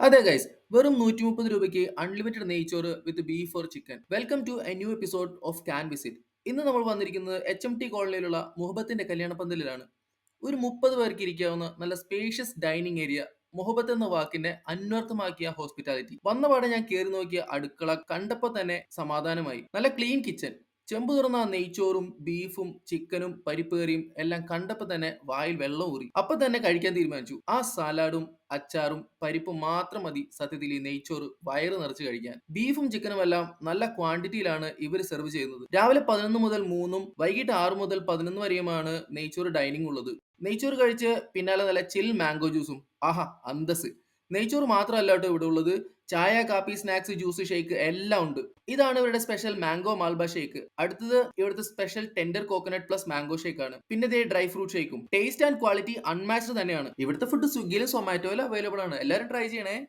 അതെ ഗൈസ് വെറും നൂറ്റി മുപ്പത് രൂപയ്ക്ക് അൺലിമിറ്റഡ് നെയ്ച്ചോറ് with beef or chicken welcome to a new episode of can visit ഇന്ന് നമ്മൾ വന്നിരിക്കുന്നത് എച്ച് എം ടി കോളനിയിലുള്ള മുഹബത്തിന്റെ കല്യാണ പന്തലിലാണ് ഒരു മുപ്പത് പേർക്ക് ഇരിക്കാവുന്ന നല്ല സ്പേഷ്യസ് ഡൈനിങ് ഏരിയ മുഹബത്ത് എന്ന വാക്കിന്റെ അന്വർത്ഥമാക്കിയ ഹോസ്പിറ്റാലിറ്റി വന്നപാടെ ഞാൻ കയറി നോക്കിയ അടുക്കള കണ്ടപ്പോൾ തന്നെ സമാധാനമായി. നല്ല ക്ലീൻ കിച്ചൺ ചെമ്പ് തുറന്ന നെയ്ച്ചോറും ബീഫും ചിക്കനും പരിപ്പേറിയും എല്ലാം കണ്ടപ്പോൾ തന്നെ വായിൽ വെള്ളം ഊറി. അപ്പൊ തന്നെ കഴിക്കാൻ തീരുമാനിച്ചു. ആ സാലാഡും അച്ചാറും പരിപ്പും മാത്രം മതി സത്യത്തിൽ ഈ നെയ്ച്ചോറ് വയറ് നിറച്ച് കഴിക്കാൻ. ബീഫും ചിക്കനും എല്ലാം നല്ല ക്വാണ്ടിറ്റിയിലാണ് ഇവർ സെർവ് ചെയ്യുന്നത്. രാവിലെ പതിനൊന്ന് മുതൽ മൂന്നും വൈകിട്ട് ആറ് മുതൽ പതിനൊന്ന് വരെയുമാണ് നെയ്ച്ചോറ് ഡൈനിങ് ഉള്ളത്. നെയ്ച്ചോറ് കഴിച്ച് പിന്നാലെ നല്ല ചിൽ മാംഗോ ജ്യൂസും ആഹാ അന്തസ് നെയ്ച്ചോറ് മാത്രമല്ല കേട്ടോ ഇവിടെ ഉള്ളത്. ചായ കാപ്പി സ്നാക്സ് ജ്യൂസ് ഷേക്ക് എല്ലാം ഉണ്ട്. ഇതാണ് ഇവരുടെ സ്പെഷ്യൽ മാംഗോ മാൽബ ഷേക്ക് അടുത്തത് ഇവിടുത്തെ special tender coconut plus mango shake ആണ്. പിന്നെ ഇതേ ഡ്രൈ ഫ്രൂട്ട് ഷേക്കും ടേസ്റ്റ് ആൻഡ് ക്വാളിറ്റി അൺമാച്ച്ഡ് തന്നെയാണ്. ഇവിടുത്തെ ഫുഡ് സ്വിഗ്ഗിയിലും സൊമാറ്റോയിലും അവൈലബിൾ ആണ്. എല്ലാവരും ട്രൈ ചെയ്യണേ.